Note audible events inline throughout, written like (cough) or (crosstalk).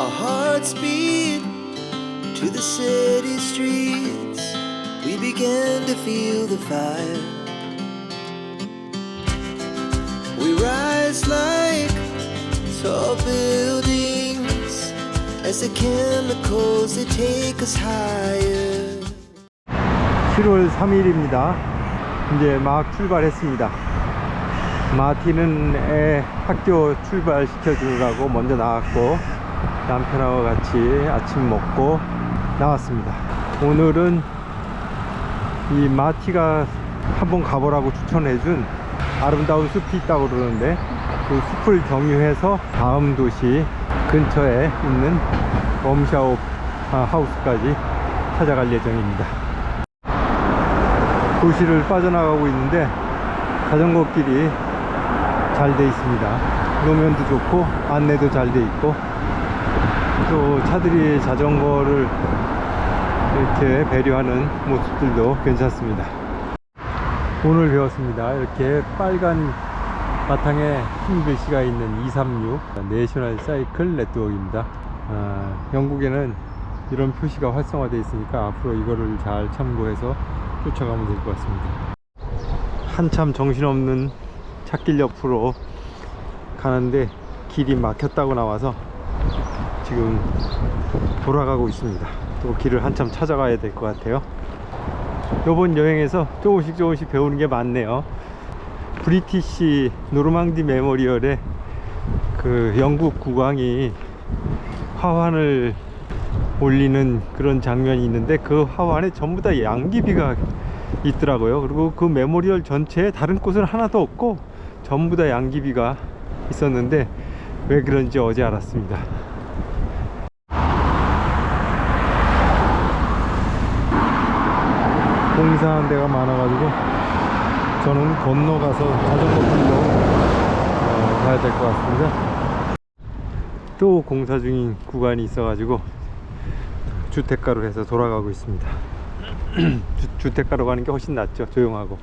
Our hearts beat to the city streets. We began to feel the fire. We rise like tall buildings as the chemicals they take us higher. 7월 3일입니다. 이제 막 출발했습니다. 마티는 애 학교 출발시켜 주느라고 먼저 나왔고 남편하고 같이 아침 먹고 나왔습니다. 오늘은 이 마티가 한번 가보라고 추천해준 아름다운 숲이 있다고 그러는데 그 숲을 경유해서 다음 도시 근처에 있는 웜샤오 하우스까지 찾아갈 예정입니다. 도시를 빠져나가고 있는데 자전거 길이 잘 돼 있습니다. 노면도 좋고 안내도 잘 돼 있고 또 차들이 자전거를 이렇게 배려하는 모습들도 괜찮습니다. 오늘 배웠습니다. 이렇게 빨간 바탕에 흰 글씨가 있는 236 내셔널 사이클 네트워크입니다. 아, 영국에는 이런 표시가 활성화되어 있으니까 앞으로 이거를 잘 참고해서 쫓아가면 될 것 같습니다. 한참 정신없는 찾길 옆으로 가는데 길이 막혔다고 나와서 지금 돌아가고 있습니다. 또 길을 한참 찾아가야 될 것 같아요. 이번 여행에서 조금씩 조금씩 배우는 게 많네요. 브리티시 노르망디 메모리얼에 그 영국 국왕이 화환을 올리는 그런 장면이 있는데 그 화환에 전부 다 양귀비가 있더라고요. 그리고 그 메모리얼 전체에 다른 곳은 하나도 없고 전부 다 양귀비가 있었는데 왜 그런지 어제 알았습니다. 공사한 데가 많아가지고 저는 건너가서 자전거 빌러 어, 가야 될 것 같습니다. 또 공사 중인 구간이 있어가지고 주택가로 해서 돌아가고 있습니다. (clears throat) 주, 택가로 가는 게 훨씬 낫죠. 조용하고.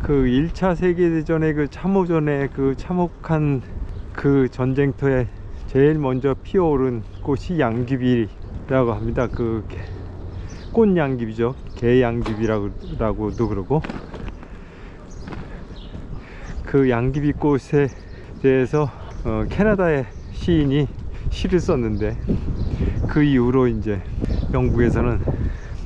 그 1차 세계대전의 그 참호전에 그 참혹한 그 전쟁터에 제일 먼저 피어오른 꽃이 양귀비라고 합니다. 그 꽃 양귀비죠. 개양귀비라고도 그러고 그 양귀비 꽃에 대해서 어, 캐나다의 시인이 시를 썼는데 그 이후로 이제 영국에서는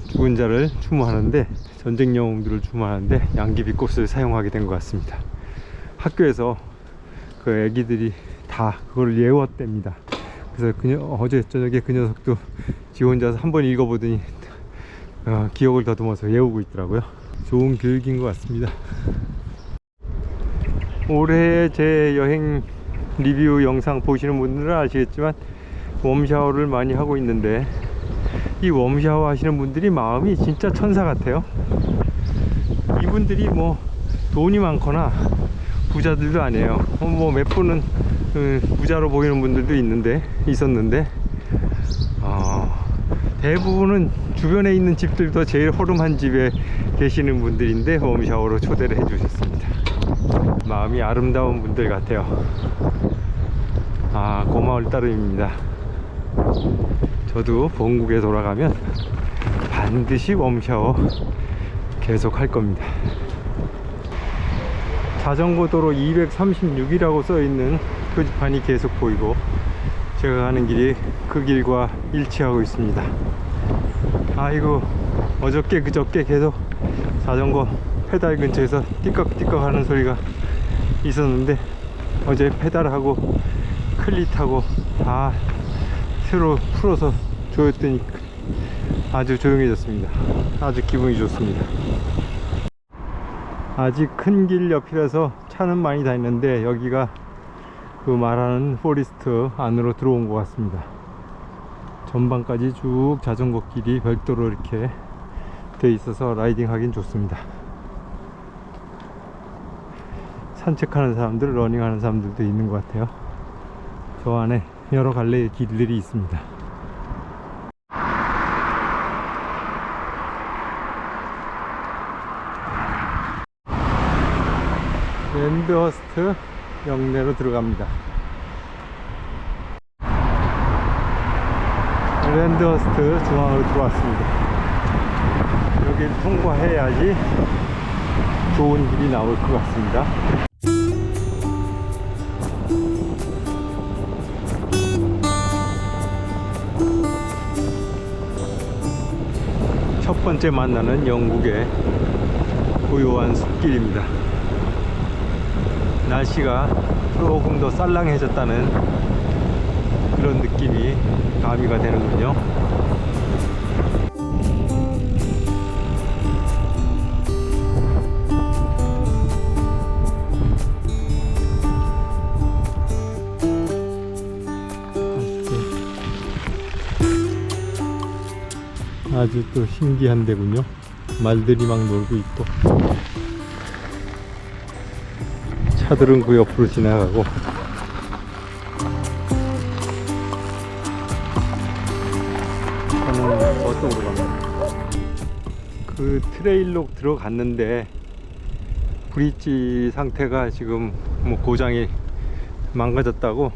죽은 자를 추모하는데 전쟁 영웅들을 추모하는데 양귀비 꽃을 사용하게 된 것 같습니다. 학교에서 그 애기들이 다 그걸 예웠답니다. 그래서 그녀, 어제 저녁에 그 녀석도 지 혼자서 한 번 읽어보더니 어, 기억을 더듬어서 외우고 있더라고요. 좋은 교육인 것 같습니다. 올해 제 여행 리뷰 영상 보시는 분들은 아시겠지만 웜샤워를 많이 하고 있는데 이 웜샤워 하시는 분들이 마음이 진짜 천사 같아요 이분들이 뭐 돈이 많거나 부자들도 아니에요 어, 뭐몇 분은 그 부자로 보이는 분들도 있는데 있었는데 어, 대부분은 주변에 있는 집들도 제일 허름한 집에 계시는 분들인데 웜샤워로 초대를 해 주셨습니다. 마음이 아름다운 분들 같아요. 아 고마울 따름입니다. 저도 본국에 돌아가면 반드시 웜샤워 계속 할 겁니다. 자전거 도로 236이라고 써있는 표지판이 계속 보이고 제가 가는 길이 그 길과 일치하고 있습니다. 아이고 어저께 그저께 계속 자전거 페달 근처에서 띠깍띠깍 하는 소리가 있었는데 어제 페달하고 클릿하고 다 새로 풀어서 조였더니 아주 조용해졌습니다. 아주 기분이 좋습니다. 아직 큰 길 옆이라서 차는 많이 다니는데 여기가 그 말하는 포리스트 안으로 들어온 것 같습니다. 전방까지 쭉 자전거 길이 별도로 이렇게 돼 있어서 라이딩 하긴 좋습니다. 산책하는 사람들 러닝하는 사람들도 있는 것 같아요. 저 안에 여러 갈래의 길들이 있습니다. 랜드허스트 영내로 들어갑니다 랜드허스트 중앙으로 들어왔습니다. 여기를 통과해야지 좋은 길이 나올 것 같습니다. 첫 번째 만나는 영국의 고요한 숲길입니다. 날씨가 조금 더 쌀랑해졌다는 그런 느낌이 가미가 되는군요. 아주 또 신기한 데군요. 말들이 막 놀고 있고. 차들은 그 옆으로 지나가고. 저는 저쪽으로 갑니다. 그 트레일로 들어갔는데 브릿지 상태가 지금 뭐 고장이 망가졌다고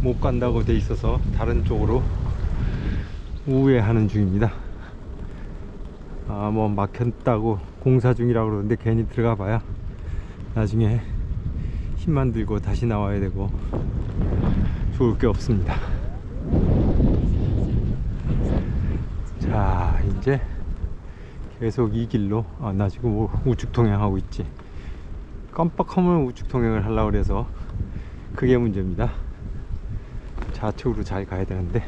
못 간다고 돼 있어서 다른 쪽으로 우회하는 중입니다. 아, 뭐 막혔다고 공사 중이라고 그러는데 괜히 들어가 봐야 나중에 힘만 들고 다시 나와야 되고 좋을 게 없습니다. 자, 이제 계속 이 길로 아, 나 지금 우- 우측 통행하고 있지. 깜빡하면 우측 통행을 하려고 그래서 그게 문제입니다. 좌측으로 잘 가야 되는데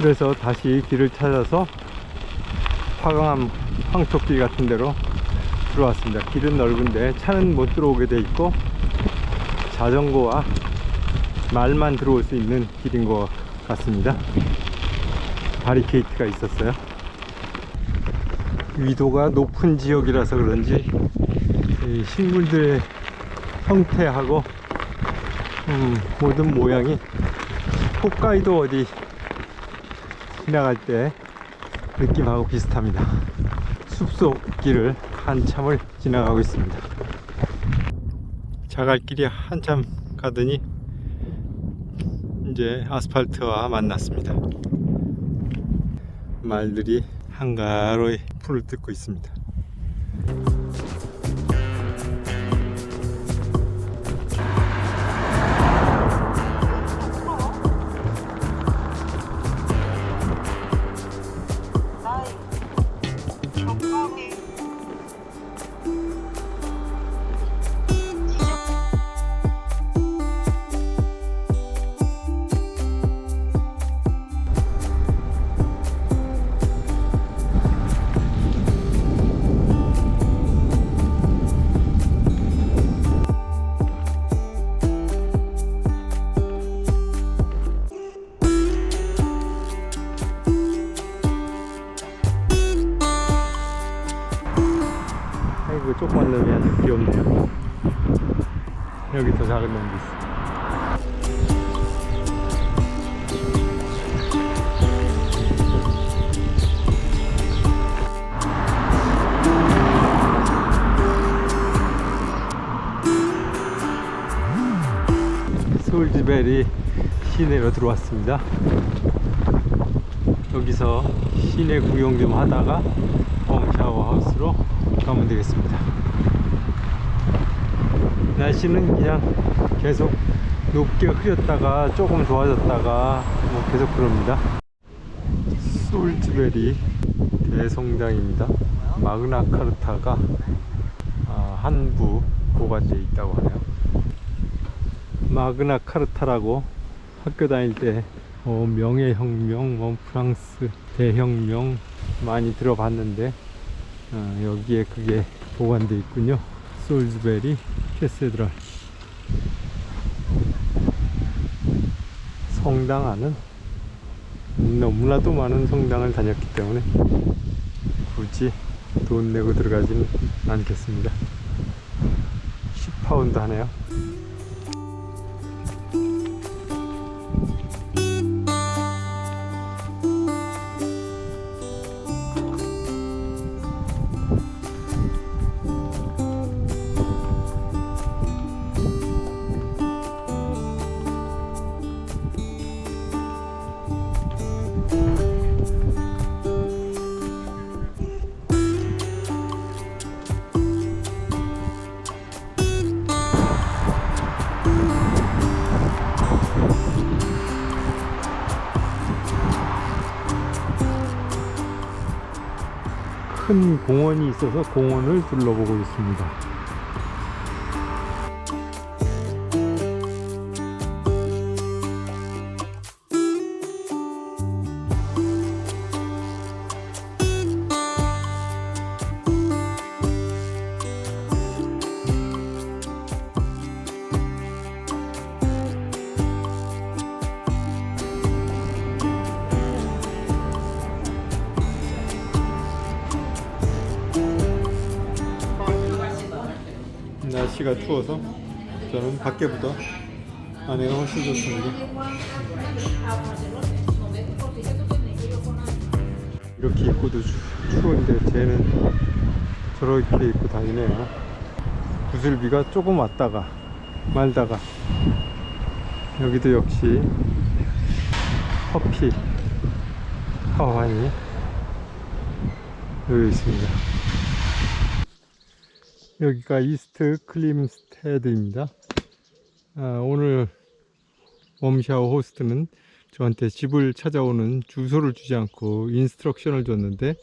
그래서 다시 길을 찾아서 화강암 황토길 같은 데로 들어왔습니다. 길은 넓은데 차는 못 들어오게 돼 있고 자전거와 말만 들어올 수 있는 길인 것 같습니다. 바리케이트가 있었어요. 위도가 높은 지역이라서 그런지 이 식물들의 형태하고 음, 모든 모양이 홋카이도 어디 지나갈 때 느낌하고 비슷합니다. 숲속 길을 한참을 지나가고 있습니다. 자갈길이 한참 가더니 이제 아스팔트와 만났습니다. 말들이 한가로이 풀을 뜯고 있습니다. 조그만 놈이 아주 귀엽네요. 여기 더 작은 놈도 있어. 서울지벨이 시내로 들어왔습니다. 여기서 시내 구경 좀 하다가 홈 샤워하우스로 가면 되겠습니다. 날씨는 그냥 계속 높게 흐렸다가 조금 좋아졌다가 뭐 계속 그럽니다. 솔즈베리 대성당입니다. 마그나 카르타가 아, 한부 보관되어 있다고 하네요. 마그나 카르타라고 학교 다닐 때 어, 명예혁명, 뭐 프랑스 대혁명 많이 들어봤는데 어, 여기에 그게 보관되어 있군요. 솔즈베리 캐세드랄 성당 안은 너무나도 많은 성당을 다녔기 때문에 굳이 돈 내고 들어가지는 않겠습니다. 10파운드 하네요. 공원이 있어서 공원을 둘러보고 있습니다. 날씨가 추워서 저는 밖에보다 안에가 훨씬 좋습니다. 이렇게 입고도 추, 추운데 쟤는 저렇게 입고 다니네요. 구슬비가 조금 왔다가 말다가 여기도 역시 커피 하와이 여기 있습니다. 여기가 이스트 클림스테드입니다. 아, 오늘 웜샤워 호스트는 저한테 집을 찾아오는 주소를 주지 않고 인스트럭션을 줬는데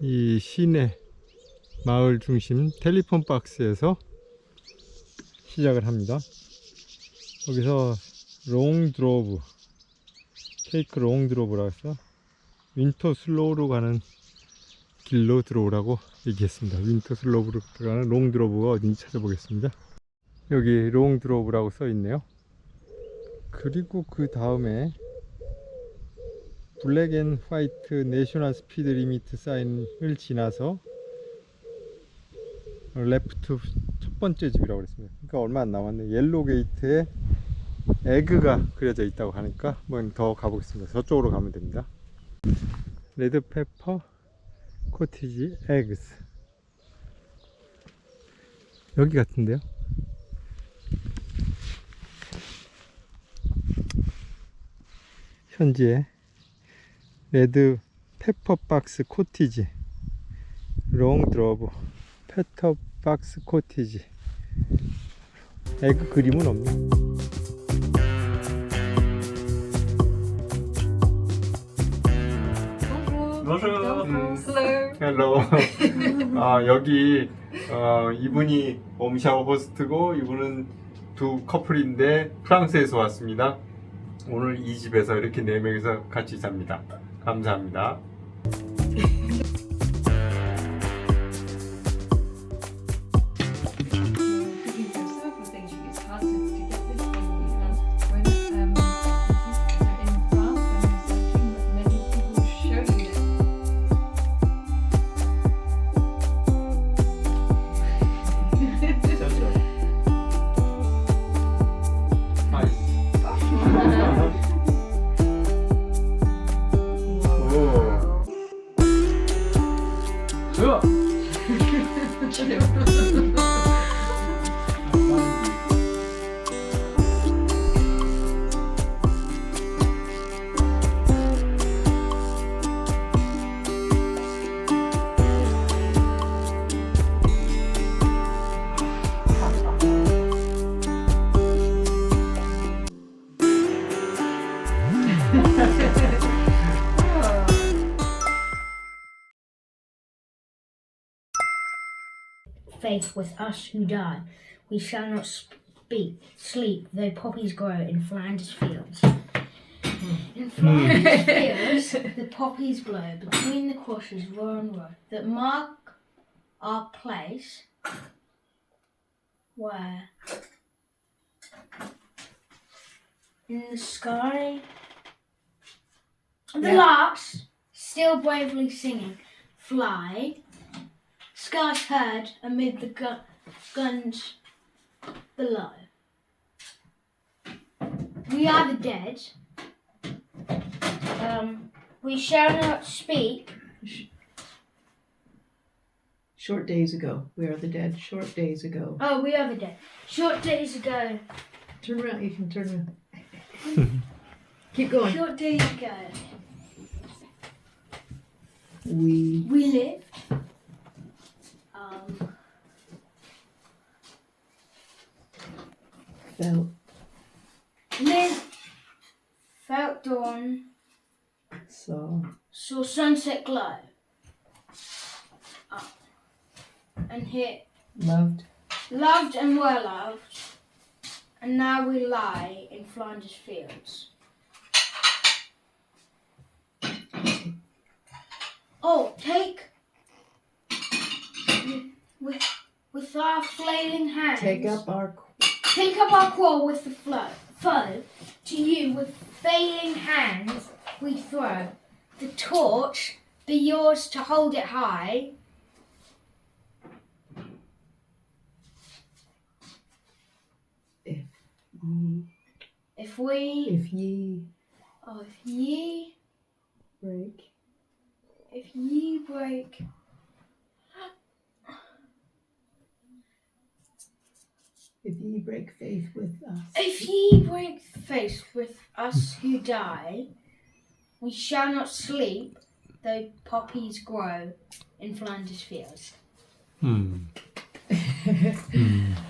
이 시내 마을 중심 텔리폰 박스에서 시작을 합니다. 여기서 롱 드로브 테이크 롱 드로브라고 해서 윈터 슬로우로 가는 길로 들어오라고 얘기했습니다. 윈터 슬로브로 들어가는 롱 드로브가 어딘지 찾아보겠습니다. 여기 롱 드로브라고 써 있네요. 그리고 그 다음에 블랙 앤 화이트 내셔널 스피드 리미트 사인을 지나서 레프트 첫 번째 집이라고 그랬습니다. 그러니까 얼마 안 남았네. 옐로 게이트에 에그가 그려져 있다고 하니까 한번 더 가보겠습니다. 저쪽으로 가면 됩니다. 레드 페퍼 코티지 에그스. 여기 같은데요? 현지에 레드 페퍼박스 코티지 롱 드러브 페터박스 코티지. 에그 그림은 없네 헬로. (laughs) 아 여기 어, 이분이 옴샤워 호스트고 이분은 두 커플인데 프랑스에서 왔습니다. 오늘 이 집에서 이렇게 네 명이서 같이 삽니다. 감사합니다. Faith with us who die. We shall not speak, sleep, though poppies grow in Flanders fields. In hmm. Flanders hmm. fields, (laughs) the poppies blow between the crosses row and row that mark our place where in the sky the Yeah. larks still bravely singing fly scarce heard amid the gu- guns below we are the dead um, we shall not speak Short days ago. We are the dead. Short days ago. oh we are the dead short days ago Turn around. You can turn around. (laughs) Keep going. short days ago We we lived um, felt. Lived felt dawn. Saw saw sunset glow. Up. And hit. Loved. Loved and were loved. And now we lie in Flanders fields. Oh take with with our flailing hands take up our Pick up our quarrel with the flow, foe. To you with failing hands we throw. The torch be yours to hold it high. ye, If we, if ye oh, if ye, break if ye break, if ye break faith with us if ye break faith with us who die, we shall not sleep, though poppies grow in Flanders fields. 음. Hmm. 음. (laughs) Hmm.